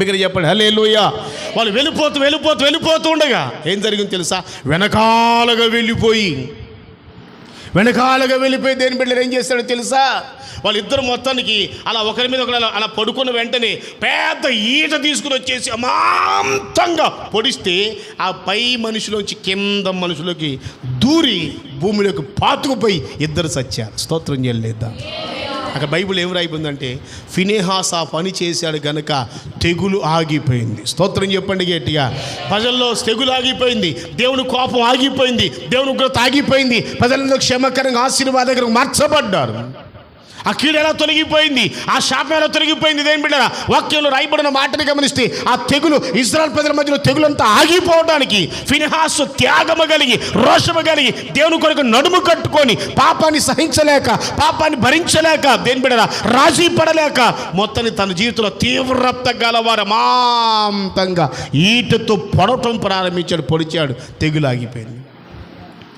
మీకు చెప్పండి. హలే వాళ్ళు వెళ్ళిపోతూ వెళ్ళిపోతూ వెళ్ళిపోతూ ఉండగా ఏం జరిగింది తెలుసా? వెనకాలగా వెళ్ళిపోయి వెనకాలగా వెళ్ళిపోయి దేని బిడ్డలు ఏం చేస్తాడో తెలుసా? వాళ్ళిద్దరు మొత్తానికి అలా ఒకరి మీద ఒకరు అలా- పడుకున్న వెంటనే పెద్ద ఈట తీసుకుని వచ్చేసి అమాంతంగా పొడిస్తే ఆ పై మనిషిలోంచి కింద మనుషులకి దూరి భూమిలోకి పాతుకుపోయి ఇద్దరు సచ్చారు స్తోత్రం చేయలేదా? అక్కడ బైబిల్ ఏం రాయిపోయిందంటే ఫినేహాస్ ఆ పని చేశాడు గనుక తెగులు ఆగిపోయింది. స్తోత్రం చెప్పండి గట్టిగా. ప్రజల్లో తెగులు ఆగిపోయింది దేవుని కోపం ఆగిపోయింది దేవుని ఉగ్రత ఆగిపోయింది ప్రజలందరూ క్షమకరంగా ఆశీర్వాదకరంగా మార్చబడ్డారు. ఆ కీడు ఎలా తొలగిపోయింది? ఆ శాపం ఎలా తొలగిపోయింది? ఇదేం బిడ్డ వాక్యంలో రాయబడిన మాటని గమనిస్తే ఆ తెగులు ఇజ్రాయల్ ప్రజల మధ్యలో తెగులంతా ఆగిపోవడానికి ఫినిహాసు త్యాగము కలిగి రోషము కలిగి దేవుని కొరకు నడుము కట్టుకొని పాపాన్ని సహించలేక పాపాన్ని భరించలేక దేని బిడ్డ రాజీ పడలేక మొత్తాన్ని తన జీవితంలో తీవ్రత గలవారు మాంతంగా ఈటతో పొడవటం ప్రారంభించాడు పొడిచాడు తెగులు ఆగిపోయింది.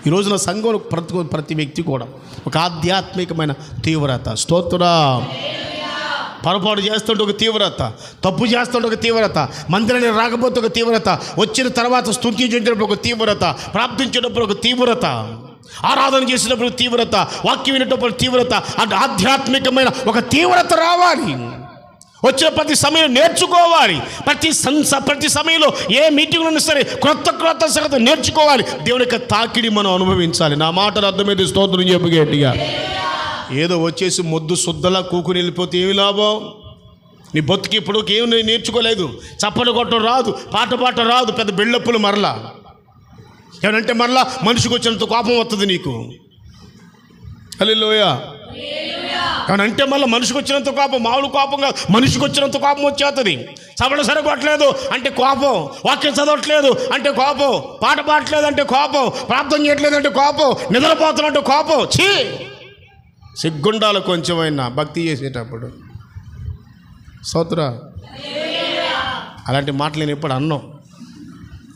ఈ రోజున సంఘంలో ప్రతి ప్రతి వ్యక్తి కూడా ఒక ఆధ్యాత్మికమైన తీవ్రత. స్తోత్ర. పొరపాటు చేస్తుంటే ఒక తీవ్రత. తప్పు చేస్తుంటే ఒక తీవ్రత. మందిరాన్ని రాకపోతే ఒక తీవ్రత. వచ్చిన తర్వాత స్థుతించేటప్పుడు ఒక తీవ్రత. ప్రార్థించేటప్పుడు ఒక తీవ్రత. ఆరాధన చేసినప్పుడు తీవ్రత. వాక్యం వినేటప్పుడు తీవ్రత. అంటే ఆధ్యాత్మికమైన ఒక తీవ్రత రావాలి. వచ్చిన ప్రతి సమయం నేర్చుకోవాలి. ప్రతి సంస ప్రతి సమయంలో ఏ మీటింగ్ ఉన్నా సరే క్రొత్త క్రొత్త సంగతి నేర్చుకోవాలి. దేవుని యొక్క తాకిడి మనం అనుభవించాలి. నా మాటలు అర్థమైతే స్తోత్రం చెప్పు గట్టిగా. ఏదో వచ్చేసి మొద్దు శుద్ధలా కూకుని వెళ్ళిపోతే ఏమి లాభం? నీ బతుకి ఇప్పుడు ఏమి నేర్చుకోలేదు. చప్పలు కొట్టడం రాదు పాట పాట రాదు పెద్ద బిళ్ళప్పులు మరలా. ఏమంటే మరలా మనిషికి వచ్చినంత కోపం వస్తుంది నీకు. హలోయ కానీ అంటే మళ్ళీ మనిషికి వచ్చినంత కోపం మామూలు కోపం కాదు. మనిషికి వచ్చినంత కోపం వచ్చేస్తుంది చవడ సరిపోవట్లేదు అంటే కోపం. వాక్యం చదవట్లేదు అంటే కోపం. పాట పాడట్లేదు అంటే కోపం. ప్రాప్తం చేయట్లేదు అంటే కోపం. నిద్రపోతున్నట్టు కోపం. ఛీ! సిగ్గుండాలి కొంచెమైనా భక్తి చేసేటప్పుడు. సోత్ర అలాంటి మాటలు నేను ఎప్పుడు అన్నాం.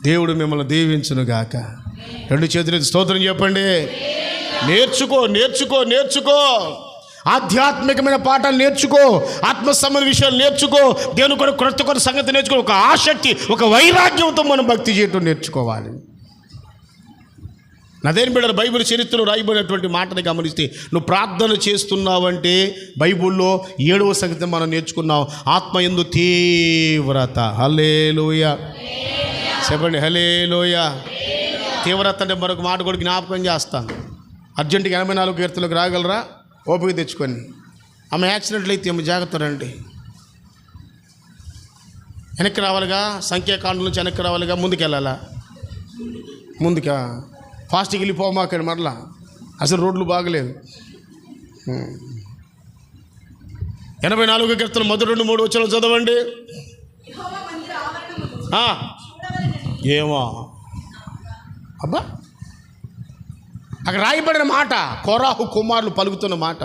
దేవుడు మిమ్మల్ని దీవించును గాక. రెండు చేతులు స్తోత్రం చెప్పండి. నేర్చుకో నేర్చుకో నేర్చుకో. ఆధ్యాత్మికమైన పాఠాలు నేర్చుకో ఆత్మ సంబంధ విషయాలు నేర్చుకో దేవుని కొరకు క్రొత్త కొత్త సంగతి నేర్చుకో ఒక ఆసక్తి ఒక వైరాగ్యంతో మనం భక్తి చేయటం నేర్చుకోవాలి. నదేని బిడ్డ బైబిల్ చరిత్రలో రాయబడినటువంటి మాటని గమనిస్తే నువ్వు ప్రార్థన చేస్తున్నావంటే బైబిల్లో ఏడవ సంగతి మనం నేర్చుకున్నాం. ఆత్మ ఎందు తీవ్రత. హలేలోయ చెప్పండి హలేలోయ తీవ్రత అంటే మరొక మాట కూడా జ్ఞాపకం చేస్తాను. అర్జెంటుగా ఎనభై నాలుగు కీర్తనలకు రాగలరా? ఓపిక తెచ్చుకొని. ఆమె యాక్సిడెంట్లు అయితే ఏమి జాగ్రత్త రండి. వెనక్కి రావాలిగా సంఖ్యాకాండం నుంచి వెనక్కి రావాలిగా ముందుకెళ్ళాలా? ముందుకా? ఫాస్ట్కి అక్కడ మరలా? అసలు రోడ్లు బాగలేదు ఎనభై నాలుగు కీర్తన మొదటి రెండు మూడు వచ్చిన చదవండి. ఏమో. అబ్బా! అక్కడ రాయబడిన మాట కోరాహు కుమారులు పలుకుతున్న మాట.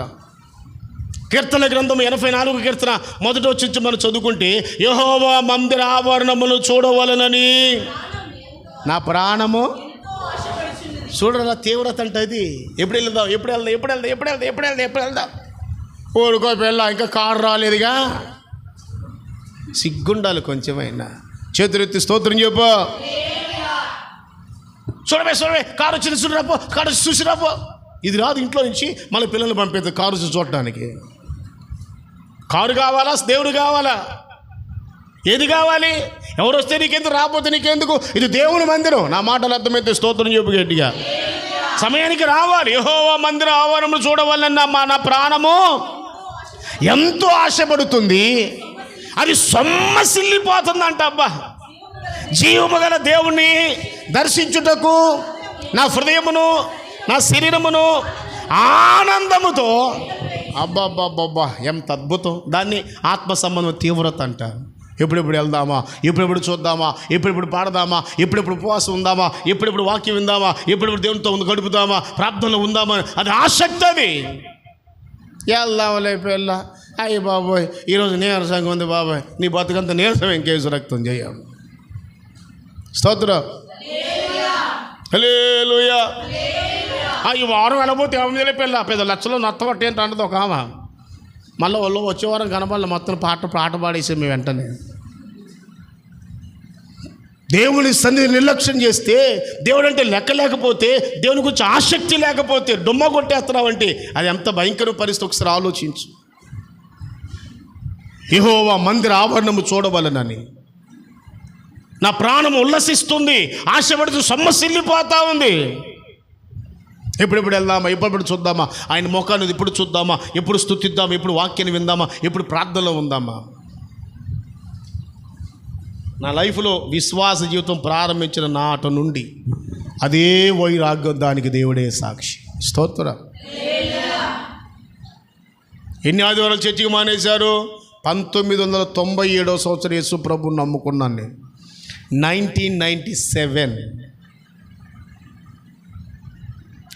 కీర్తన గ్రంథం ఎనభై నాలుగు కీర్తన మొదట వచ్చి మనం చదువుకుంటే యహోవా మందిర ఆవరణమును చూడవలనని. నా ప్రాణము చూడరా తీవ్రత అంటే అది. ఎప్పుడు వెళ్దాం ఎప్పుడు వెళ్దాం ఎప్పుడు వెళ్దాం ఎప్పుడు వెళ్దాం ఎప్పుడు వెళ్దాం ఎప్పుడు వెళ్దాం. ఊరుకో పిల్ల ఇంకా కారు రాలేదుగా. సిగ్గుండాలి కొంచెమైనా. చేతులెత్తి స్తోత్రం చెప్పు. చూడవే చూడమే కారు వచ్చింది చూడరాపో కారు వచ్చి చూసిరాపో ఇది రాదు ఇంట్లో నుంచి మళ్ళీ పిల్లల్ని పంపేది కారు చూసి చూడటానికి. కారు కావాలా దేవుడు కావాలా? ఏది కావాలి? ఎవరు వస్తే నీకెందుకు రాకపోతే నీకెందుకు? ఇది దేవుని మందిరం. నా మాటలు అర్థమైతే స్తోత్రం చెప్పు గట్టిగా. సమయానికి రావాలి. యహోవా మందిర ఆవరణం చూడవాలన్న మా నా ప్రాణము ఎంతో ఆశపడుతుంది. అది సొమ్మసిల్లిపోతుందంట అబ్బా. జీవము గల దేవుణ్ణి దర్శించుటకు నా హృదయమును నా శరీరమును ఆనందముతో అబ్బాబ్బాబ్బా ఎంత అద్భుతం. దాన్ని ఆత్మ సంబంధం తీవ్రత అంటారు ఎప్పుడెప్పుడు వెళ్దామా? ఎప్పుడెప్పుడు చూద్దామా? ఎప్పుడెప్పుడు పాడదామా? ఎప్పుడెప్పుడు ఉపవాసం ఉందామా? ఎప్పుడెప్పుడు వాక్యం ఉందామా ఎప్పుడెప్పుడు దేవునితో ఉంది గడుపుదామా? ప్రార్థనలో ఉందామా? అది ఆసక్తి అది. వెళ్దాంలే పిల్ల. అయ్యి బాబోయ్ ఈరోజు నీరసంగా ఉంది బాబాయ్. నీ బతుకంత నీరసం ఇంకేసు రక్తం చేయాలి స్తోత్ర. హలేలుయా ఈ వారం వెళ్ళబోతే ఏమైంది పిల్ల పెద్ద లక్షలు నత్తబట్టి ఏంటి అంటది ఒక ఆమె. మళ్ళీ వాళ్ళు వచ్చే వారం కనపడాలి మొత్తం పాట పాట పాడేసి మేము వెంటనే. దేవుని సన్నిధి నిర్లక్ష్యం చేస్తే దేవుడు అంటే లెక్క లేకపోతే దేవుని గురించి ఆసక్తి లేకపోతే డుమ్మ కొట్టేస్తున్నావంటే అది ఎంత భయంకర పరిస్థితి. ఒకసారి ఆలోచించు. యెహోవా మందిర ఆవరణము చూడవలనని. నా ప్రాణం ఉల్లసిస్తుంది ఆశపడుతూ సొమ్మసిల్లిపోతా ఉంది. ఎప్పుడెప్పుడు వెళ్దామా? ఎప్పుడెప్పుడు చూద్దామా? ఆయన ముఖాన్ని ఎప్పుడు చూద్దామా? ఎప్పుడు స్థుతిద్దామా? ఎప్పుడు వాక్యాన్ని విందామా? ఎప్పుడు ప్రార్థనలో ఉందామా? నా లైఫ్లో విశ్వాస జీవితం ప్రారంభించిన నాట నుండి అదే వైరాగ్యం దానికి దేవుడే సాక్షి. స్తోత్ర. ఎన్ని ఆదివారాలు చర్చికి మానేశారు? పంతొమ్మిది వందల తొంభై ఏడో సంవత్సరం యేసు ప్రభుని నమ్ముకున్నాను నేను. Nineteen ninety seven.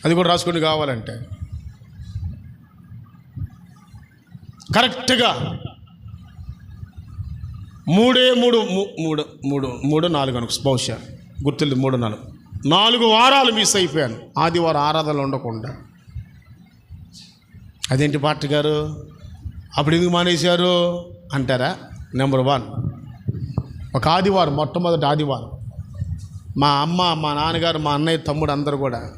అది కూడా రాసుకొని కావాలంటే. కరెక్ట్గా. మూడే మూడు మూ- మూడు మూడు మూడు నాలుగు అనుకు బహుశా. గుర్తులేదు మూడు నాలుగు. నాలుగు వారాలు మిస్ అయిపోయాను. ఆదివారం ఆరాధనలు ఉండకుండా. అదేంటి పాట గారు? అప్పుడు ఎందుకు మానేశారు? అంటారా? Number one. ఒక ఆదివారం మొట్టమొదటి ఆదివారం. మా అమ్మ మా నాన్నగారు మా అన్నయ్య తమ్ముడు అందరు కూడా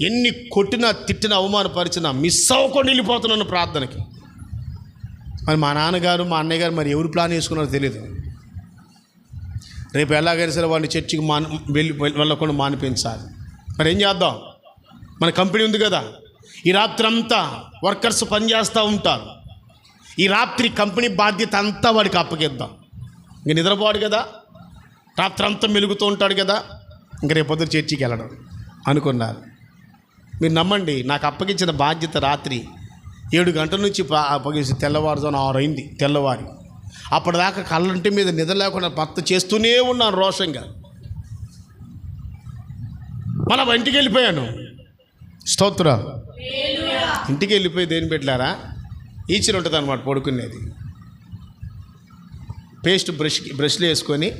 ఎన్ని కొట్టినా తిట్టినా అవమానపరిచినా మిస్ అవ్వకుండా వెళ్ళిపోతున్నాను ప్రార్థనకి. మరి మా నాన్నగారు మా అన్నయ్య గారు మరి ఎవరు ప్లాన్ చేసుకున్నారో తెలియదు రేపు ఎలాగైనా సరే వాడిని చర్చికి మాని వెళ్ళి వెళ్ళకుండా మానిపించాలి. మరి ఏం చేద్దాం? మన కంపెనీ ఉంది కదా. ఈ రాత్రి అంతా వర్కర్స్ పనిచేస్తూ ఉంటారు. ఈ రాత్రి కంపెనీ బాధ్యత అంతా వాడికి అప్పగిద్దాం. ఇంక నిద్రపోడు కదా. రాత్రి అంతా మెలుగుతూ ఉంటాడు కదా. ఇంక రేపొద్దు చర్చికి వెళ్ళడం అనుకున్నారు. మీరు నమ్మండి నాకు అప్పగించిన బాధ్యత రాత్రి ఏడు గంటల నుంచి అప్పగించి తెల్లవారుజాను ఆరు అయింది తెల్లవారి. అప్పటిదాకా కళ్ళంటి మీద నిద్ర లేకుండా భర్త చేస్తూనే ఉన్నాను రోషంగా. మనం ఇంటికి వెళ్ళిపోయాను. స్తోత్ర ఇంటికి వెళ్ళిపోయి దేని పెట్టారా ఈచర్ ఉంటుంది అనమాట పడుకునేది. పేస్ట్ బ్రష్ బ్రష్లు వేసుకొని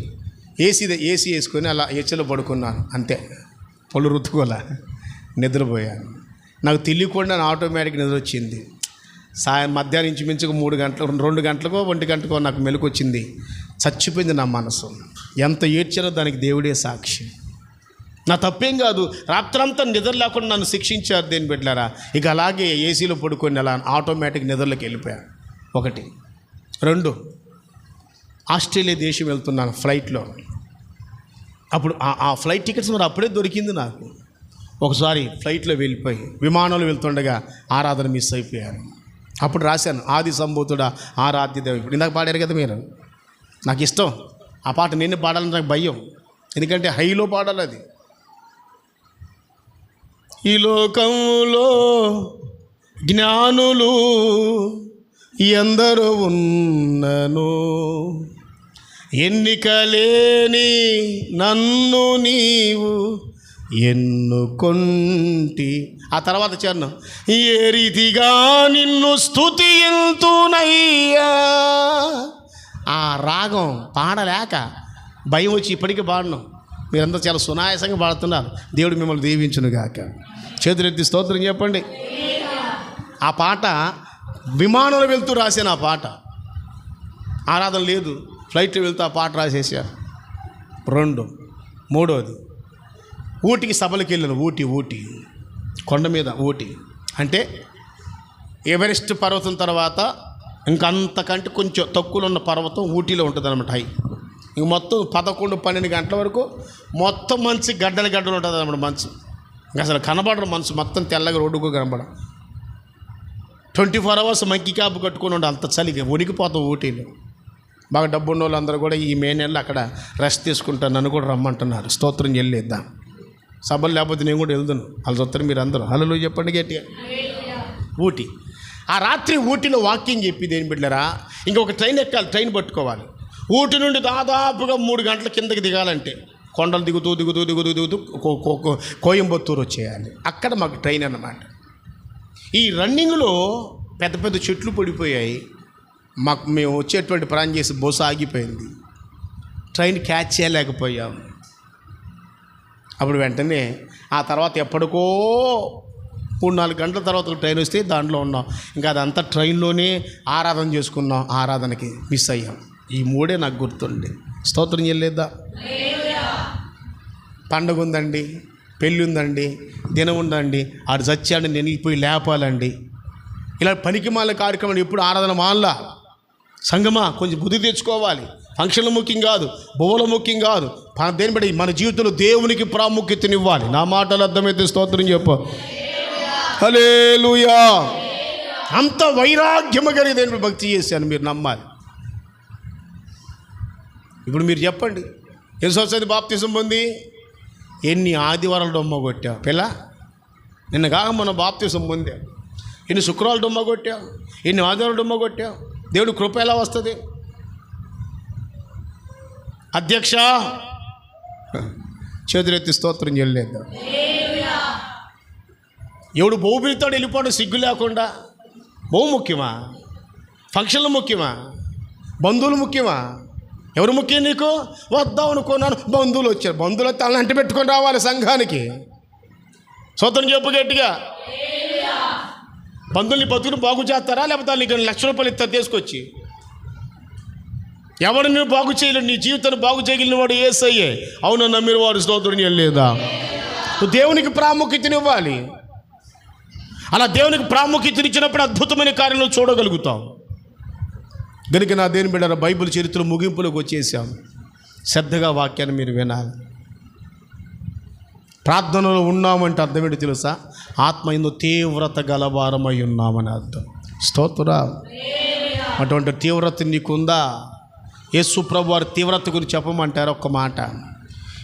ఏసీ ఏసీ వేసుకొని అలా ఏసీలో పడుకున్నాను అంతే. పళ్ళు రుత్తుకోలే నిద్రపోయాను. నాకు తెలియకుండా ఆటోమేటిక్ నిద్ర వచ్చింది సాయం మధ్యాహ్నం ఇంచుమించుకు మూడు గంటలు రెండు గంటలకో ఒంటి గంటకో నాకు మెలకు వచ్చింది చచ్చిపోయింది నా మనసు. ఎంత ఏడ్చారో దానికి దేవుడే సాక్షి. నా తప్పేం కాదు రాత్రంతా నిద్ర లేకుండా నన్ను శిక్షించారు దేని పెట్టారా ఇక అలాగే ఏసీలో పడుకొని అలా ఆటోమేటిక్ నిద్రలోకి వెళ్ళిపోయాను ఒకటి. రెండు. ఆస్ట్రేలియా దేశం వెళ్తున్నాను ఫ్లైట్లో. అప్పుడు ఆ- ఫ్లైట్ టికెట్స్ మరి అప్పుడే దొరికింది నాకు. ఒకసారి ఫ్లైట్లో వెళ్ళిపోయి విమానంలో వెళ్తుండగా ఆరాధన మిస్ అయిపోయాను. అప్పుడు రాశాను ఆది సంభూతుడా ఆరాధ్య దేవుడు ఇందాక పాడారు కదా మీరు? నాకు ఇష్టం. ఆ పాట నేను పాడాలని నాకు భయం. ఎందుకంటే హైలో పాడాలి అది. ఈ లోకంలో జ్ఞానులు ఎందరో ఉన్నను. ఎన్నికలేని నన్ను నీవు ఎన్నుకొంటి. ఆ తర్వాత చరణం ఏ రీతిగా నిన్ను స్థుతింతునయ్యా ఆ రాగం పాడలేక భయం వచ్చి ఇప్పటికీ పాడను. మీరంతా చాలా సునాయాసంగా పాడుతున్నారు. దేవుడు మిమ్మల్ని దీవించునుగాక. చేతులెత్తి స్తోత్రం చెప్పండి. ఆ పాట విమానంలో వెళ్తూ రాసిన ఆ పాట. ఆరాధన లేదు. ఫ్లైట్లో వెళ్తా పాట రాసేసారు రెండు. మూడోది ఊటికి సభలకు వెళ్ళాను. ఊటీ ఊటీ. కొండ మీద ఊటీ. అంటే ఎవరెస్ట్ పర్వతం తర్వాత ఇంకంతకంటే కొంచెం తక్కువలో ఉన్న పర్వతం ఊటీలో ఉంటుంది అనమాట హై. ఇంక మొత్తం పదకొండు పన్నెండు గంటల వరకు మొత్తం మంచి గడ్డలు గడ్డలు ఉంటుంది అనమాట మంచు. ఇంకా అసలు కనబడరు మనసు మొత్తం తెల్లగా రోడ్డుకు కనబడం. Twenty four hours monkey cap కట్టుకొని ఉండే అంత చలిగా ఉనికిపోతాం ఊటీలో. బాగా డబ్బు ఉన్న వాళ్ళందరూ కూడా ఈ మే నెలలో అక్కడ రెస్ట్ తీసుకుంటాను నన్ను కూడా రమ్మంటున్నారు. స్తోత్రం చెల్లిద్దాం. సభలు లేకపోతే నేను కూడా వెళ్తాను వాళ్ళు చూస్తారు మీరు అందరూ. హలో చెప్పండి గట్టిగా. ఊటీ. ఆ రాత్రి ఊటీలో వాకింగ్ చెప్పి దేని బిడ్డరా ఇంకొక ట్రైన్ ఎక్కాలి ట్రైన్ పట్టుకోవాలి. ఊటి నుండి దాదాపుగా మూడు గంటల కిందకి దిగాలంటే కొండలు దిగుతూ దిగుతూ దిగుతూ దిగుతూ కోయంబత్తూరు వచ్చేయాలి. అక్కడ మాకు ట్రైన్ అన్నమాట. ఈ రన్నింగ్లో పెద్ద పెద్ద చెట్లు పడిపోయాయి. మాకు మేము వచ్చేటువంటి ప్లాన్ చేసి బస్సు ఆగిపోయింది. ట్రైన్ క్యాచ్ చేయలేకపోయాం. అప్పుడు వెంటనే ఆ తర్వాత ఎప్పటికో మూడు నాలుగు గంటల తర్వాత ట్రైన్ వస్తే దాంట్లో ఉన్నాం. ఇంకా అదంతా ట్రైన్లోనే ఆరాధన చేసుకున్నాం ఆరాధనకి మిస్ అయ్యాం. ఈ మూడే నాకు గుర్తుండే. స్తోత్రం చేయలేదా? పండగ ఉందండి పెళ్ళి ఉందండి దినం ఉందండి ఆడు చచ్చాడు నేను వెళ్ళిపోయి లేపాలండి. ఇలా పనికి మాల కార్యక్రమం ఎప్పుడు ఆరాధన మానలా? సంగమా కొంచెం బుద్ధి తెచ్చుకోవాలి. ఫంక్షన్ల ముఖ్యం కాదు బొవల ముఖ్యం కాదు. ప- దేని బట్టి? మన జీవితంలో దేవునికి ప్రాముఖ్యతనివ్వాలి. నా మాటలు అర్థమైతే స్తోత్రం చెప్పు. హలేలుయా అంత వైరాగ్యము కలిగి దేని భక్తి చేశాను మీరు నమ్మాలి. ఇప్పుడు మీరు చెప్పండి. ఎన్ని సంవత్సరాలు బాప్తిజం పొంది ఎన్ని ఆదివారాలు డొమ్మ కొట్టావు పిల్ల నిన్న కాక మన బాప్తిజం పొందాం. ఎన్ని శుక్రవారాలు డొమ్మ కొట్టావు ఎన్ని ఆదివారాలు డొమ్మ కొట్టావు దేవుడు కృప ఎలా వస్తుంది? అధ్యక్ష. చేతులెత్తి స్తోత్రం చెల్లేదు ఎవడు బహుబిలితో వెళ్ళిపోవడం సిగ్గు లేకుండా బహు ముఖ్యమా? ఫంక్షన్లు ముఖ్యమా? బంధువులు ముఖ్యమా? ఎవరు ముఖ్యం నీకు? వద్దాం అనుకున్నాను. బంధువులు వచ్చారు. బంధువులు వస్తే వాళ్ళని అంటి పెట్టుకొని రావాలి సంఘానికి. సొంతం చెప్పు గట్టిగా. బంధువుల్ని బతుకుని బాగు చేస్తారా? లేకపోతే నీకు లక్ష రూపాయలు ఇస్తారు తీసుకొచ్చి? ఎవరు నువ్వు బాగు చేయలేడు నీ జీవితాన్ని బాగు చేయగలిగిన వాడు ఏసయ్యే. అవును నమ్మిన వాడు స్తోత్రుని లేదా నువ్వు దేవునికి ప్రాముఖ్యతనివ్వాలి అలా దేవునికి ప్రాముఖ్యతనిచ్చినప్పుడు అద్భుతమైన కార్యాలను చూడగలుగుతాం. కనుక నా దేని బిడ్డ బైబిల్ చరిత్ర ముగింపులోకి వచ్చేసాం. శ్రద్ధగా వాక్యాన్ని మీరు వినాలి. ప్రార్థనలో ఉన్నామంటే అర్థం ఏంటి తెలుసా? ఆత్మ ఎందు తీవ్రత గలవారమై ఉన్నామని అర్థం. స్తోత్రా. అటువంటి తీవ్రత నీకుందా? యేసు ప్రభు వారి తీవ్రత గురించి చెప్పమంటారు ఒక్క మాట?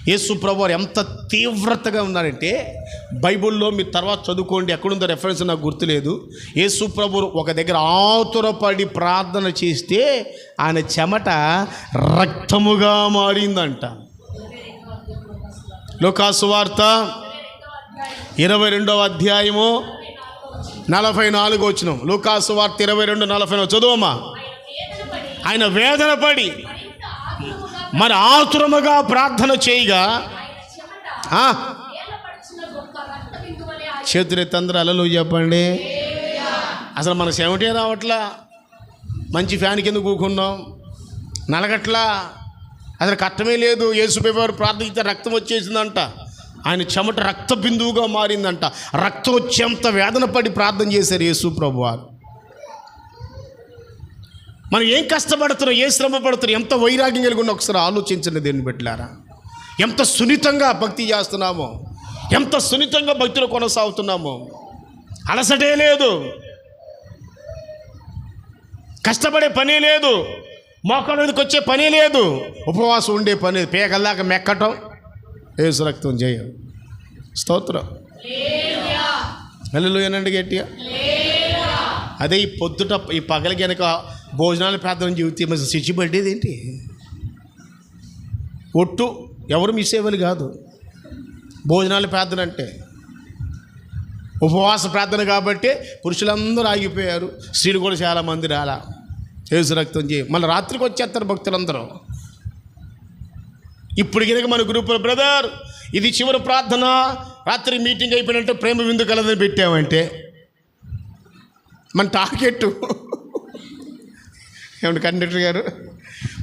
యేసు ప్రభు వారు ఎంత తీవ్రతగా ఉన్నారంటే బైబిల్లో మీరు తర్వాత చదువుకోండి ఎక్కడుందో రెఫరెన్స్ నాకు గుర్తులేదు. యేసు ప్రభు ఒక దగ్గర ఆతురపడి ప్రార్థన చేస్తే ఆయన చెమట రక్తముగా మారిందంట. లోకాసు వార్త ఇరవై రెండవ అధ్యాయము నలభై నాలుగు వచ్చిన. లూకాసు వార్త ఇరవై రెండు నలభై నాలుగు. చదువమ్మా. ఆయన వేదన పడి మరి ఆతురముగా ప్రార్థన చేయగా ఆ, చేతులెత్తి అలలు చెప్పండి అసలు మన చెమటే రావట్లా? మంచి ఫ్యాన్ కింద కూకున్నాం. నలగట్లా? అసలు కష్టమే లేదు. యేసుపేవారు ప్రార్థించితే రక్తం వచ్చేసిందంట. ఆయన చెమట రక్త బిందువుగా మారిందంట. రక్తం వచ్చేంత వేదన పడి ప్రార్థన చేశారు యేసు ప్రభు వారు. మనం ఏం కష్టపడుతున్నాం ఏ శ్రమ పడుతున్నాం ఎంత వైరాగ్యం కలిగి ఉన్న ఒకసారి ఆలోచించండి దేన్ని పెట్టారా ఎంత సున్నితంగా భక్తి చేస్తున్నామో ఎంత సున్నితంగా భక్తిలో కొనసాగుతున్నామో. అలసటే లేదు. కష్టపడే పని లేదు. మోకాళ్ళ వచ్చే పని లేదు. ఉపవాసం ఉండే పని లేదు. మెక్కటం. ఏసు రక్తం చేయం స్తోత్రం వెళ్ళలేనండి గట్టిగా. అదే ఈ పొద్దుట ఈ పగల కనుక భోజనాలు ప్రార్థన జీవితం మరి సిచ్చిపడ్డేది ఏంటి? ఒట్టు ఎవరు మిస్ అయ్యేవాళ్ళు కాదు. భోజనాలు ప్రార్థన అంటే. ఉపవాస ప్రార్థన కాబట్టి పురుషులందరూ ఆగిపోయారు. స్త్రీలు కూడా చాలామంది రాలా. ఏసు రక్తం చేయి మళ్ళీ రాత్రికి వచ్చేస్తారు భక్తులందరూ. ఇప్పుడు కనుక మన గ్రూపులో బ్రదర్ ఇది చివరి ప్రార్థన రాత్రి మీటింగ్ అయిపోయినట్టు ప్రేమ విందు కలదని పెట్టామంటే మన టార్గెట్ ఏమంటే కండక్టర్ గారు?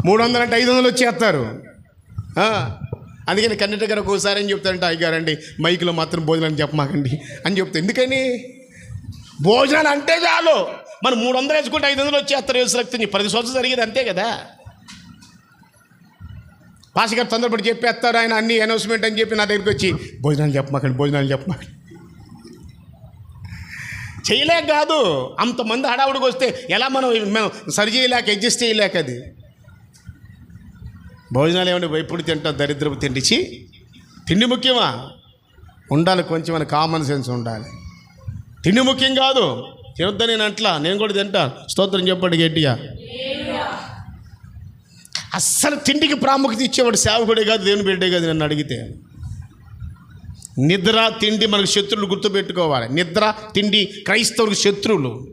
మూడు వందలు అంటే ఐదు వందలు వచ్చేస్తారు అందుకని కండక్టర్ గారు ఒక్కోసారి అని చెప్తారంటే అయ్యారండి మైక్లో మాత్రం భోజనాన్ని చెప్పమాకండి అని చెప్తా ఎందుకని? భోజనాలు అంటే చాలు. మనం మూడు వందలు వేసుకుంటే ఐదు వందలు వచ్చేస్తారు యేసు రక్తం ప్రతి సంవత్సరం జరిగేది అంతే కదా. పాస్ తొందరపడి చెప్పేస్తారు ఆయన అన్ని అనౌన్స్మెంట్ అని చెప్పి నా దగ్గరికి వచ్చి భోజనాలు చెప్పమాకండి భోజనాలు చెప్పమాకండి. చేయలేక కాదు అంతమంది హడావుడికి వస్తే ఎలా మనం మనం సరి చేయలేక అడ్జస్ట్ చేయలేక అది. భోజనాలు ఏమంటే ఎప్పుడు తింటాం దరిద్రపు తిండిచి తిండి ముఖ్యమా? ఉండాలి కొంచెం మన కామన్ సెన్స్ ఉండాలి. తిండి ముఖ్యం కాదు తినొద్దా నేను అట్లా? నేను కూడా తింటా. స్తోత్రం చెప్పండి గట్టిగా. అస్సలు తిండికి ప్రాముఖ్యత ఇచ్చేవాడు సేవకుడే కాదు దేవుని బిడ్డే కాదు నన్ను అడిగితే. నిద్ర తిండి మనకు శత్రువులు గుర్తుపెట్టుకోవాలి. నిద్ర తిండి క్రైస్తవులకు శత్రువులు.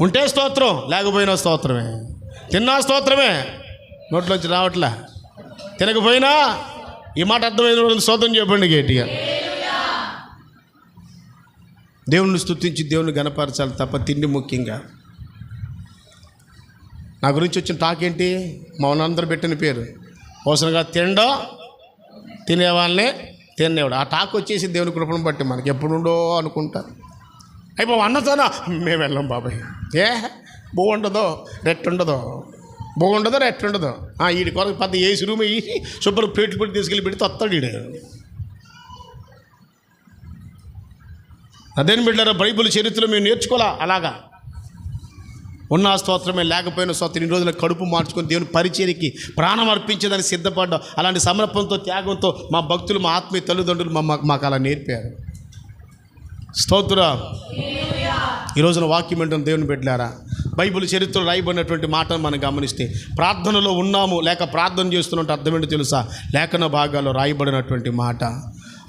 ఉంటే స్తోత్రం లేకపోయినా స్తోత్రమే. తిన్నా స్తోత్రమే. నోట్లోంచి రావట్లే. తినకపోయినా ఈ మాట అర్థమైన స్తోత్రం చెప్పండి గట్టిగా. దేవుణ్ణి స్థుతించి దేవుని గణపరచాలి తప్ప తిండి ముఖ్యంగా. నా గురించి వచ్చిన టాక్ ఏంటి? మౌనందరూ పెట్టిన పేరు. అవసరంగా తినడం తినేవాళ్ళనే తినేవాడు. ఆ టాక్ వచ్చేసి దేవుని కృపను బట్టి మనకి ఎప్పుడుండో అనుకుంటారు అయిపో అన్నతోనా మేము వెళ్ళాం బాబాయ్. ఏ? బాగుండదో? రెట్టుండదో? బాగుండదో రెట్టుండదో? వీడి కొరకు పెద్ద ఏసీ రూమ్ వేసి శుభ్రం ప్లేట్లు పెట్టి తీసుకెళ్ళి పెడితే వస్తాడు ఈడు. అదేం బిడ్డారా బైబిల్ చరిత్రలో మేము నేర్చుకోవాలా? అలాగా. ఉన్న స్తోత్రమే లేకపోయిన స్తోత్రం ఈ రోజున కడుపు మార్చుకొని దేవుని పరిచయకి ప్రాణం అర్పించేదాన్ని సిద్ధపడ్డాం. అలాంటి సమర్పణతో త్యాగంతో మా భక్తులు మా ఆత్మీయ తల్లిదండ్రులు మా మాకు- మాకు అలా నేర్పారు. స్తోత్ర. ఈ రోజున వాక్యం ఏంటో దేవుని పెట్టారా బైబిల్ చరిత్రలో రాయబడినటువంటి మాటను మనం గమనిస్తే ప్రార్థనలో ఉన్నాము లేక ప్రార్థన చేస్తున్నట్టు అర్థం తెలుసా? లేఖన భాగాల్లో రాయబడినటువంటి మాట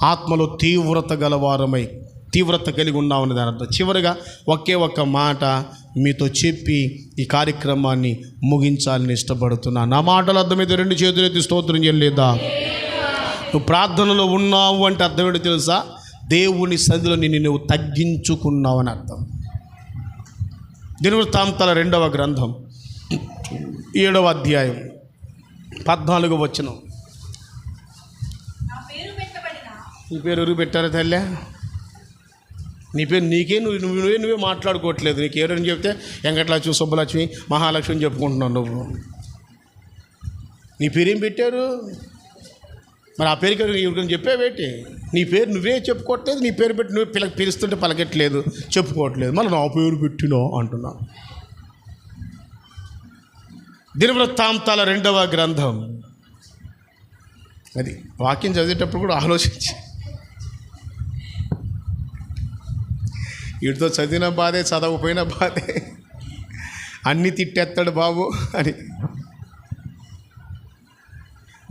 ఆత్మలో తీవ్రత గలవారమై తీవ్రత కలిగి ఉన్నామని దాని అర్థం. చివరిగా ఒకే ఒక్క మాట మీతో చెప్పి ఈ కార్యక్రమాన్ని ముగించాలని ఇష్టపడుతున్నా. నా మాటలు అర్థమైతే రెండు చేతులెత్తి స్తోత్రం చేయలేదా? నువ్వు ప్రార్థనలో ఉన్నావు అంటే అర్థం ఏంటో తెలుసా? దేవుని సన్నిధిలో నిన్ను నువ్వు తగ్గించుకున్నావు అని అర్థం. దినవృత్తాంతాల రెండవ గ్రంథం ఏడవ అధ్యాయం పద్నాలుగు వచనం. నా పేరు పెట్టారు తల్లే? నీ పేరు నీకే నువ్వు నువ్వు నువ్వే నువ్వే మాట్లాడుకోవట్లేదు. నీకు ఎవరని చెప్తే వెంకటలక్ష్మి సుబ్బలక్ష్మి మహాలక్ష్మి అని చెప్పుకుంటున్నావు నువ్వు. నీ పేరేం పెట్టారు? మరి ఆ పేరుకి ఎవరికైనా చెప్పావేటి నీ పేరు నువ్వే చెప్పుకోవట్లేదు నీ పేరు పెట్టి నువ్వే పిల్లకి పిలుస్తుంటే పలకట్లేదు చెప్పుకోవట్లేదు. మళ్ళీ నా పేరు పెట్టినో అంటున్నా. దినవృత్తాంతాల రెండవ గ్రంథం. అది వాక్యం చదివేటప్పుడు కూడా ఆలోచించి. వీటితో చదివిన బాధే చదవకపోయిన బాధే. అన్ని తిట్టేస్తాడు బాబు అని.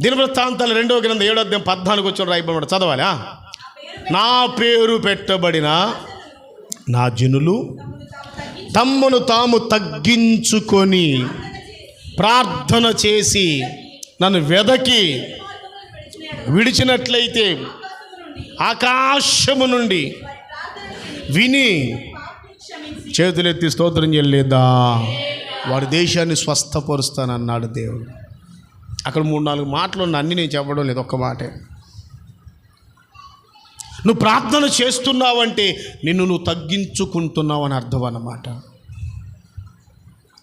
దినవృత్తాంతాల రెండో గ్రంథం ఏడో అధ్యాయం పద్నాలుగు వచ్చిన రాయబడి చదవాలా నా పేరు పెట్టబడిన నా జనులు తమ్మును తాము తగ్గించుకొని ప్రార్థన చేసి నన్ను వెదకి విడిచినట్లయితే ఆకాశము నుండి విని చేతులెత్తి స్తోత్రం చేయలేదా? వాడి దేశాన్ని స్వస్థపరుస్తానన్నాడు దేవుడు. అక్కడ మూడు నాలుగు మాటలు ఉన్న అన్ని నేను చెప్పడం లేదు ఒక్క మాటే. నువ్వు ప్రార్థన చేస్తున్నావంటే నిన్ను నువ్వు తగ్గించుకుంటున్నావు అని అర్థం అన్నమాట.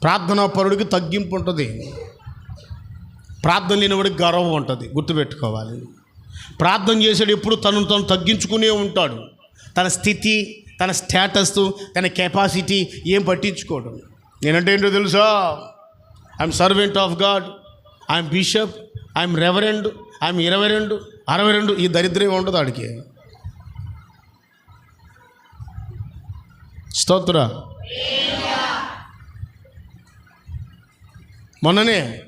ప్రార్థనా పరుడికి తగ్గింపు ఉంటుంది. ప్రార్థన లేనివాడికి గర్వం ఉంటుంది గుర్తుపెట్టుకోవాలి. ప్రార్థన చేసేటప్పుడు ఎప్పుడు తను తను తగ్గించుకునే ఉంటాడు. తన స్థితి తన స్టేటస్ తన కెపాసిటీ ఏం పట్టించుకోడు. నేనంటే ఏంటో తెలుసా? I'm servant of God I'm bishop I'm reverend I'm ఇరవై రెండు అరవై రెండు ఈ దరిద్రం ఉండదు ఆడికి. స్తోత్ర. మొన్ననే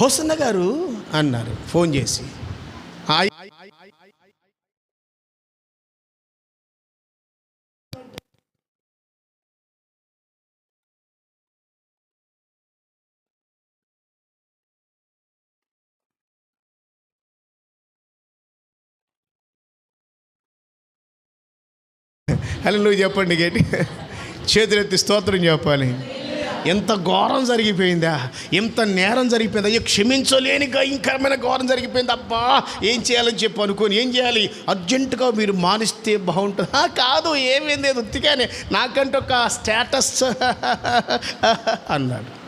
హోసన్న గారు అన్నారు ఫోన్ చేసి. హలో నువ్వు చెప్పండి గేటి. చేతులెత్తి స్తోత్రం చెప్పాలి. ఎంత ఘోరం జరిగిపోయిందా? ఎంత నేరం జరిగిపోయిందా? అయ్యో క్షమించలేని భయంకరమైన ఘోరం జరిగిపోయింది. అబ్బా ఏం చేయాలని చెప్పి అనుకోని ఏం చేయాలి? అర్జెంటుగా మీరు మానిస్తే బాగుంటుందా. కాదు ఏమేం లేదు. ఉత్తిగానే నాకంటే ఒక స్టేటస్ అన్నాడు.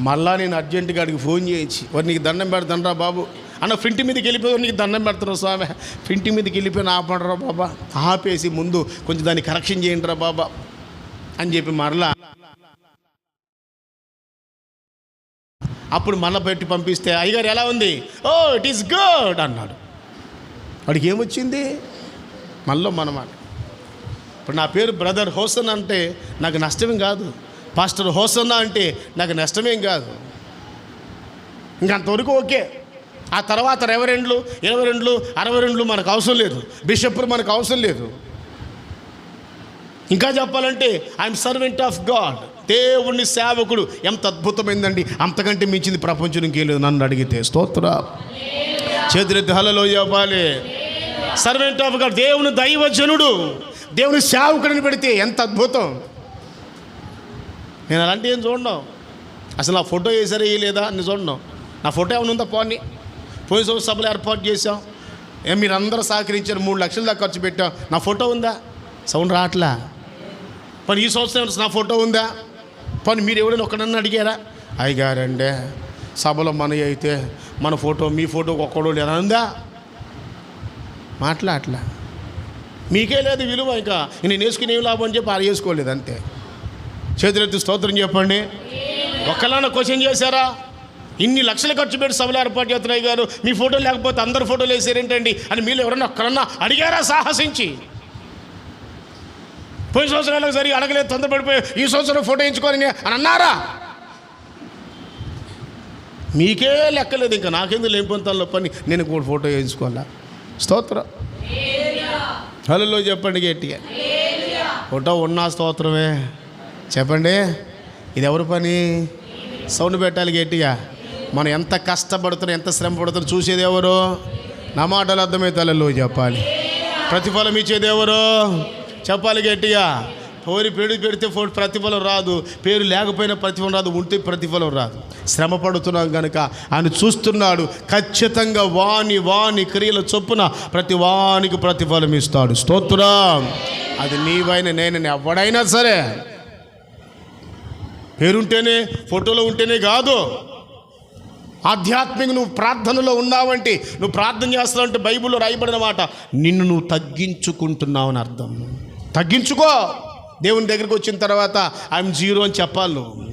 మళ్ళా నేను అర్జెంటుగా అడిగి ఫోన్ చేయించి వారు నీకు దండం పెడతానరా బాబు. అన్న ఫింటి మీదకి వెళ్ళిపోయి నీకు దండం పెడతారు స్వామి. ఫింటి మీదకి వెళ్ళిపోయి ఆపడరా బాబా. ఆపేసి ముందు కొంచెం దాన్ని కరెక్షన్ చేయండి రా బాబా. అని చెప్పి మరలా అప్పుడు మళ్ళీ పెట్టి పంపిస్తే అయ్యగారు ఎలా ఉంది? ఓ ఇట్ ఈస్ గుడ్ అన్నాడు. వాడికి ఏమొచ్చింది? మళ్ళీ మనమాట ఇప్పుడు నా పేరు బ్రదర్ హోసన్ అంటే నాకు నష్టమేం కాదు. పాస్టర్ హోసన్న అంటే నాకు నష్టమేం కాదు. ఇంకంతవరకు ఓకే. ఆ తర్వాత రెవరెండ్లు ఇరవై రెండులు అరవై రెండులు మనకు అవసరం లేదు. బిషప్లు మనకు అవసరం లేదు. ఇంకా చెప్పాలంటే ఐఎమ్ సర్వెంట్ ఆఫ్ గాడ్ దేవుని సేవకుడు. ఎంత అద్భుతమైందండి. అంతకంటే మించింది ప్రపంచం లేదు. నన్ను అడిగితే స్తోత్ర. చేతులెత్తి హలలో చెప్పాలి సర్వెంట్ ఆఫ్ గాడ్ దేవుని దైవజనుడు. దేవుని సేవకుడిని పెడితే ఎంత అద్భుతం. నేను అలాంటి ఏం చూడను. అసలు నా ఫోటో వేసారా లేదా అని చూడను. నా ఫోటో ఏమైనా ఉందా పోనీ? పోయిన సంవత్సరం సభలు ఏర్పాటు చేసాం ఏం మీరు అందరూ సహకరించారు. మూడు లక్షల దాకా ఖర్చు పెట్టాం. నా ఫోటో ఉందా? సౌండ్ రావట్లా? పని ఈ సంవత్సరం నా ఫోటో ఉందా? పని మీరు ఎవరైనా ఒక్కడన్నా అడిగారా? అయ్యగారండే సభలో మన అయితే మన ఫోటో మీ ఫోటో ఒక్కడో లేదా ఉందా? మాట్లాడలా. మీకే లేదు విలువ ఇంకా. నేను వేసుకుని ఏం లాభం అని చెప్పి అది వేసుకోలేదు అంతే. చేతులెత్తి స్తోత్రం చెప్పండి. ఒక్కలాన క్వశ్చన్ చేశారా? ఇన్ని లక్షలు ఖర్చు పెట్టి సభలు ఏర్పాటు చేస్తున్నాయి గారు. మీ ఫోటో లేకపోతే అందరు ఫోటోలు వేసారేంటండి? అని మీరు ఎవరన్నా ఒక్కరన్నా అడిగారా సాహసించి? పోయిన సంవత్సరాలకు సరి అడగలేదు తొందరపడిపోయి. ఈ సంవత్సరం ఫోటో ఎంచుకొని అని అన్నారా? మీకే లెక్కలేదు ఇంకా నాకెందుకు లేనిపోతాలో పని నేను కూడా ఫోటో వేయించుకోవాలా స్తోత్రం. హలో చెప్పండి గట్టిగా. ఫోటో ఉన్నా స్తోత్రమే. చెప్పండి ఇది ఎవరి పని? సౌండ్ పెట్టాలి గట్టిగా. మనం ఎంత కష్టపడుతున్నాం ఎంత శ్రమ పడుతున్నాం చూసేది ఎవరు? నా మాటలు అర్థమైతే చెప్పాలి. ప్రతిఫలం ఇచ్చేది ఎవరు? చెప్పాలి గట్టిగా. పోరి పేరు పెడితే ఫో ప్రతిఫలం రాదు. పేరు లేకపోయినా ప్రతిఫలం రాదు. ఉంటే ప్రతిఫలం రాదు. శ్రమ పడుతున్నాం కనుక ఆయన చూస్తున్నాడు. ఖచ్చితంగా వాని వాని క్రియల చొప్పున ప్రతి వానికి ప్రతిఫలం ఇస్తాడు. స్తోత్రం. అది నీవైనా నేను ఎవడైనా సరే. పేరుంటేనే ఫోటోలో ఉంటేనే కాదు. ఆధ్యాత్మిక నువ్వు ప్రార్థనలో ఉన్నావంటే నువ్వు ప్రార్థన చేస్తావంటే బైబిల్లో రాయబడిన మాట నిన్ను నువ్వు తగ్గించుకుంటున్నావు అని అర్థం. తగ్గించుకో. దేవుని దగ్గరికి వచ్చిన తర్వాత ఐఎమ్ జీరో అని చెప్పాలి నువ్వు.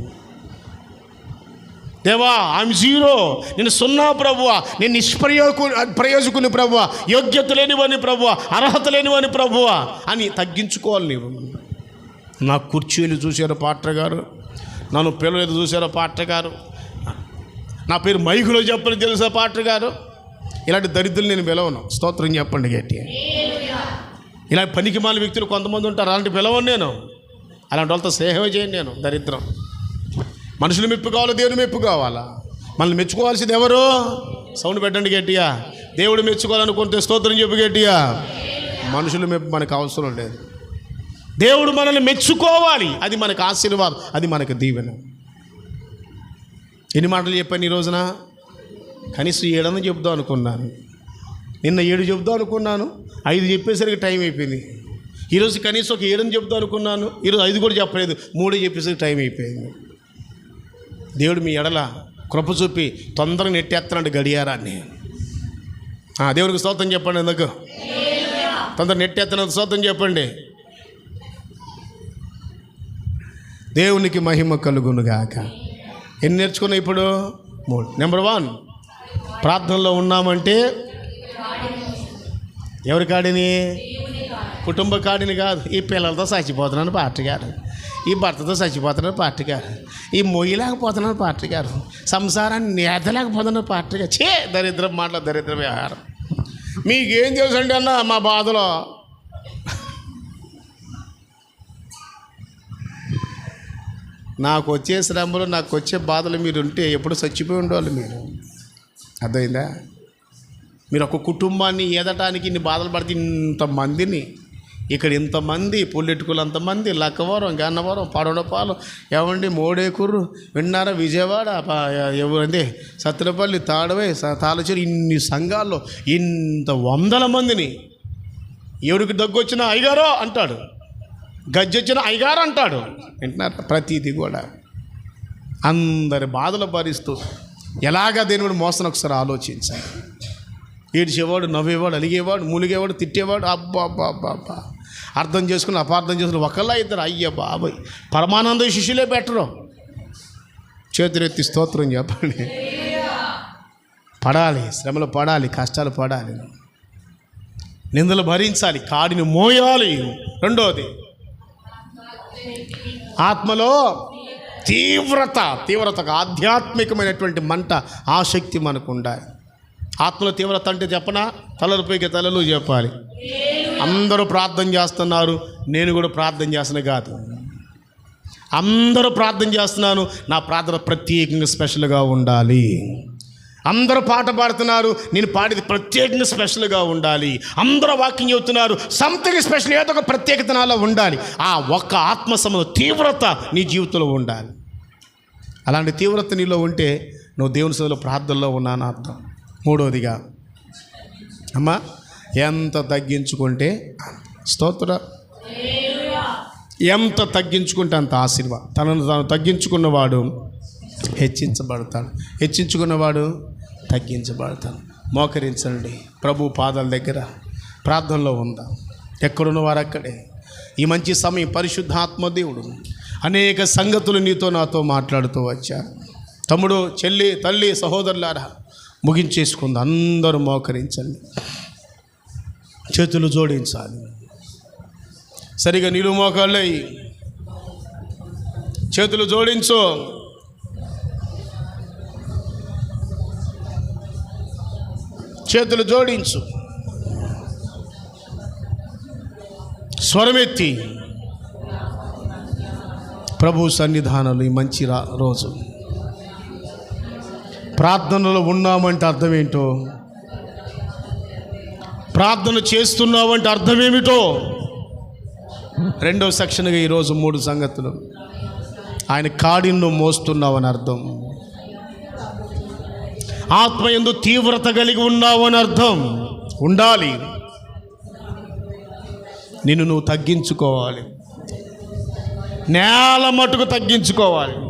దేవా ఐఎమ్ జీరో నేను సున్నా ప్రభువ. నేను నిష్ప్రయోజకు ప్రయోజకుని ప్రభువ. యోగ్యత లేనివని ప్రభువ. అర్హత లేనివని ప్రభువ. అని తగ్గించుకోవాలి నీవు. నా కుర్చీలు చూశారు పాటర్ గారు. నన్ను పిల్లలు చూశారో పాటర్ గారు. నా పేరు మైకులో చెప్పని తెలుసా పాటర్ గారు? ఇలాంటి దరిద్రులు నేను పిలవను. స్తోత్రం చెప్పండి గట్టి ఇలాంటి పనికి మాల వ్యక్తులు కొంతమంది ఉంటారు. అలాంటి పిలవను నేను. అలాంటి వాళ్ళతో స్నేహమే చేయను నేను దరిద్రం. మనుషులు మెప్పు కావాలా? దేవుని మెప్పు కావాలా? మనల్ని మెచ్చుకోవాల్సింది ఎవరు? సౌండ్ పెట్టండి గట్టిగా. దేవుడు మెచ్చుకోవాలనుకుంటే స్తోత్రం చెప్పు గట్టిగా. మనుషులు మెప్పు మనకు అవసరం లేదు. దేవుడు మనల్ని మెచ్చుకోవాలి. అది మనకు ఆశీర్వాదం అది మనకు దీవెన. ఎన్ని మాటలు చెప్పాను ఈ రోజున? కనీసం ఏడని చెబుదాం అనుకున్నాను. నిన్న ఏడు చెబుదాం అనుకున్నాను ఐదు చెప్పేసరికి టైం అయిపోయింది. ఈరోజు కనీసం ఒక ఏడని చెబుదాం అనుకున్నాను ఈరోజు ఐదు కూడా చెప్పలేదు మూడే చెప్పేసరికి టైం అయిపోయింది. దేవుడు మీ ఎడల కృప చూపి తొందరగా నెట్టేస్తున్నాడు గడియారాన్ని. ఆ, స్తోత్రం చెప్పండి ఎందుకు? తొందర నెట్టేస్తున్నంత స్తోత్రం చెప్పండి. దేవునికి మహిమ కలుగునుగాక. ఎన్ని నేర్చుకున్నా ఇప్పుడు? మూడు. నెంబర్ వన్ ప్రార్థనలో ఉన్నామంటే ఎవరి కాడిని? కుటుంబ కాడిని కాదు. ఈ పిల్లలతో చచ్చిపోతున్నాను పార్టీ గారు. ఈ భర్తతో చచ్చిపోతున్నాను పార్టీ గారు. ఈ మొయ్యలేకపోతున్నాను పార్టీ గారు. సంసారాన్ని నేతలేకపోతున్నాను పార్టీ గారు. చే దరిద్రం మాటల దరిద్ర వ్యవహారం. మీకేం తెలుసు అండి అన్న మా బాధలో? నాకు వచ్చే శ్రమలు నాకు వచ్చే బాధలు మీరు ఉంటే ఎప్పుడు చచ్చిపోయి ఉండేవాళ్ళు మీరు. అర్థమైందా? మీరు ఒక కుటుంబాన్ని ఏదటానికి ఇన్ని బాధలు పడితే ఇంతమందిని ఇక్కడ ఇంతమంది పొల్లెట్టుకులు అంతమంది లక్కవరం గన్నవరం పడవడపాలెం ఏమండి మోడేకూరు విన్నారా విజయవాడ ఎవరండి సత్రపల్లి తాడవే తాళచేరు ఇన్ని సంఘాల్లో ఇంత వందల మందిని ఎవరికి దగ్గు వచ్చినా అయ్యగారో అంటాడు. గజ్జొచ్చిన అయ్యగారు అంటాడు. వింటున్నారా? ప్రతీది కూడా. అందరి బాధలు భరిస్తూ ఎలాగా దేవుడు మోసం ఒకసారి ఆలోచించాలి. ఏడ్చేవాడు నవ్వేవాడు అలిగేవాడు మూలిగేవాడు తిట్టేవాడు. అబ్బా అబ్బా అబ్బా అబ్బా అర్థం చేసుకుని అపార్థం చేసుకుని ఒకళ్ళ ఇద్దరు అయ్య బాబాయ్. పరమానంద శిష్యులే బెటరు. చేతులెత్తి స్తోత్రం చెప్పండి. పడాలి శ్రమలు పడాలి కష్టాలు పడాలి. నిందలు భరించాలి కాడిని మోయాలి. రెండోది ఆత్మలో తీవ్రత తీవ్రత ఆధ్యాత్మికమైనటువంటి మంట ఆసక్తి మనకు ఉండాలి. ఆత్మల తీవ్రత అంటే చెప్పనా? తలలపైకి తలలు చెప్పాలి. అందరూ ప్రార్థన చేస్తున్నారు. నేను కూడా ప్రార్థన చేస్తున్నా కాదు. అందరూ ప్రార్థన చేస్తున్నాను. నా ప్రార్థన ప్రత్యేకంగా స్పెషల్గా ఉండాలి. అందరూ పాట పాడుతున్నారు. నేను పాడేది ప్రత్యేకంగా స్పెషల్గా ఉండాలి. అందరూ వాక్యం చెబుతున్నారు. సంథింగ్ స్పెషల్ ఏదో ఒక ప్రత్యేకత నాలో ఉండాలి. ఆ ఒక్క ఆత్మ సంబంధం తీవ్రత నీ జీవితంలో ఉండాలి. అలాంటి తీవ్రత నీలో ఉంటే నువ్వు దేవుని సభలో ప్రార్థనలో ఉన్నాను అర్థం. మూడవదిగా అమ్మా ఎంత తగ్గించుకుంటే స్తోత్ర. ఎంత తగ్గించుకుంటే అంత ఆశీర్వాదం తనను తాను తగ్గించుకున్నవాడు హెచ్చించబడతాడు. హెచ్చించుకున్నవాడు తగ్గించబడతాడు. మోకరించండి. ప్రభు పాదాల దగ్గర ప్రార్థనలో ఉందా. ఎక్కడున్న వారు అక్కడే? ఈ మంచి సమయం పరిశుద్ధాత్మ దేవుడు. అనేక సంగతులు నీతో నాతో మాట్లాడుతూ వచ్చారు. తమ్ముడు చెల్లి తల్లి సహోదరులారా ముగించేసుకుంది. అందరూ మోకరించండి. చేతులు జోడించాలి. సరిగా నిలువు మోకాళ్ళై చేతులు జోడించు. చేతులు జోడించు. స్వరమెత్తి. ప్రభు సన్నిధానాలు ఈ మంచి రా రోజు. ప్రార్థనలో ఉన్నామంటే అర్థం ఏంటో ప్రార్థన చేస్తున్నావంటే అర్థం ఏమిటో రెండో సెక్షన్గా ఈరోజు మూడు సంగతులు. ఆయన కాడిను మోస్తున్నావని అర్థం. ఆత్మ ఎందు తీవ్రత కలిగి ఉన్నావని అర్థం. ఉండాలి. నిన్ను నువ్వు తగ్గించుకోవాలి. నేల మటుకు తగ్గించుకోవాలి.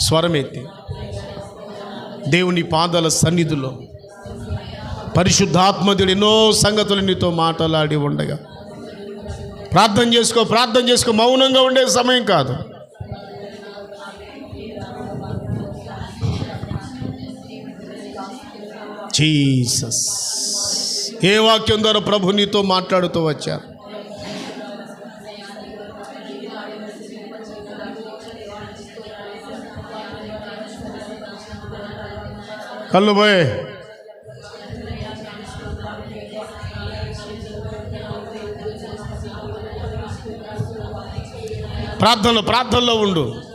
స్వరమెత్తి దేవుని పాదాల సన్నిధిలో పరిశుద్ధాత్మదుడు ఎన్నో సంగతులు నీతో మాట్లాడి ఉండగా. ప్రార్థన చేసుకో ప్రార్థన చేసుకో మౌనంగా ఉండే సమయం కాదు. జీసస్. ఏ వాక్యం ద్వారా ప్రభు నీతో మాట్లాడుతూ వచ్చారు? కళ్ళు పోయి. ప్రార్థనలో ప్రార్థనలో ఉండు.